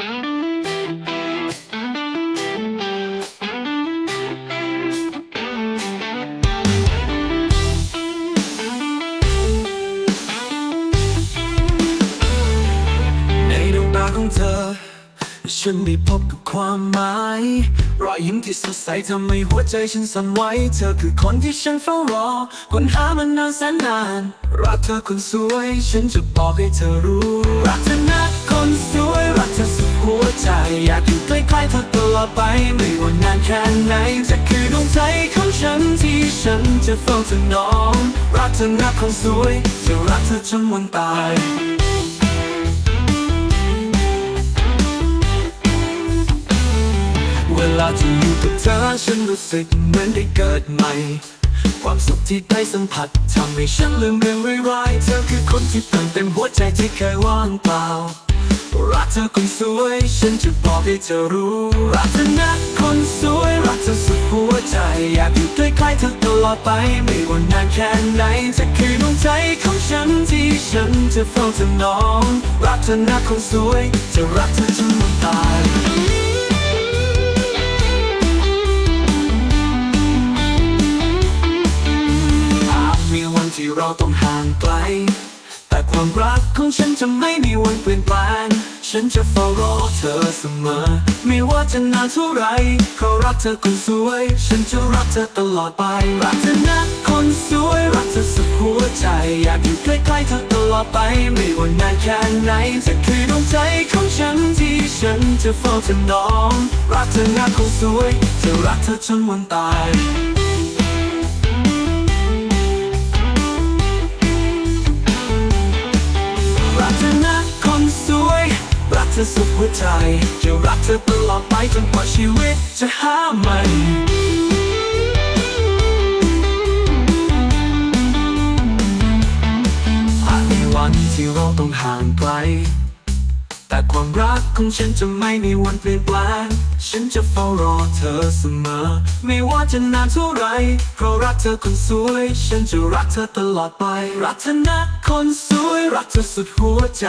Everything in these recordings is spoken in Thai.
ในดวงตาของเธอ ฉันได้พบกับความหมาย รอยยิ้มที่สดใสทำให้หัวใจฉันสั่นไหวเธอคือคนที่ฉันเฝ้ารอค้นหามันนานแสนนาน รักเธอคนสวย ฉันจะบอกให้เธอรู้รักเธอายเธอตลอดไปไม่ว่านานแค่ไหนเธอคือดวงใจของฉันที่ฉันจะเฝ้าถนอมรักเธอนะคนสวยจะรักเธอจนวันตายเวลาที่อยู่กับเธอฉันรู้สึกเหมือนได้เกิดใหม่ ความสุขที่ได้สัมผัสทำให้ฉันลืมเรื่องร้ายๆเธอคือคนที่เติมเต็มหัวใจที่เคยว่างเปล่า รักเธอคนสวย ฉันจะบอกให้เธอรู้ รักเธอนะคนสวย รักเธอสุดหัวใจ อยากอยู่ใกล้ๆเธอตลอดไป ไม่ว่านานแค่ไหนเธอคือดวงใจของฉันที่ฉันจะเฝ้าถนอมรักเธอนะคนสวย จะรักเธอจนวันตายอาจมีวันที่เราต้องห่างไกลแต่ความรักของฉันจะไม่มีวันเปลี่ยนแปลง ฉันจะเฝ้ารอเธอเสมอ ไม่ว่าจะนานเท่าไรเพราะรักเธอคนสวย ฉันจะรักเธอตลอดไป รักเธอนะคนสวย รักเธอสุดหัวใจ อยากอยู่ใกล้ๆเธอตลอดไป ไม่ว่านานแค่ไหนเธอคือดวงใจของฉันที่ฉันจะเฝ้าถนอมรักเธอนะคนสวย จะรักเธอจนวันตาย สุดหัวใจ จะรักเธอตลอดไปจนกว่าชีวิตจะหาใหม่อาจมีวันที่เราต้องห่างไกล แต่ความรักของฉันจะไม่มีวันเปลี่ยนแปลง ฉันจะเฝ้ารอเธอเสมอ ไม่ว่าจะนานเท่าไร เพราะรักเธอคนสวย ฉันจะรักเธอตลอดไป รักเธอนะคนสวย รักเธอสุดหัวใจ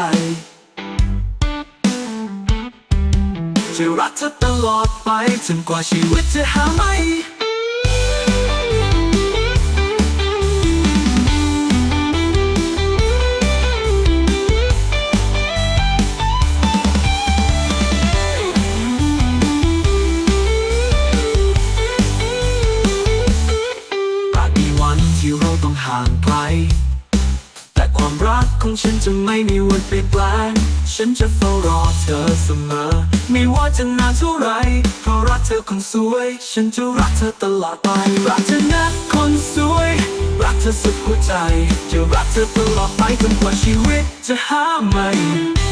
จะรักเธอตลอดไปจนกว่าชีวิตจะหาไม่อาจมีวันที่เราต้องห่างไกล แต่ความรักของฉันจะไม่มีวันเปลี่ยนแปลง ฉันจะเฝ้ารอเธอเสมอ ไม่ว่าจะนานเท่าไรเพราะรักเธอคนสวย ฉันจะรักเธอตลอดไป รักเธอนะคนสวย รักเธอสุดหัวใจ จะรักเธอตลอดไปจนกว่าชีวิตจะหาใหม่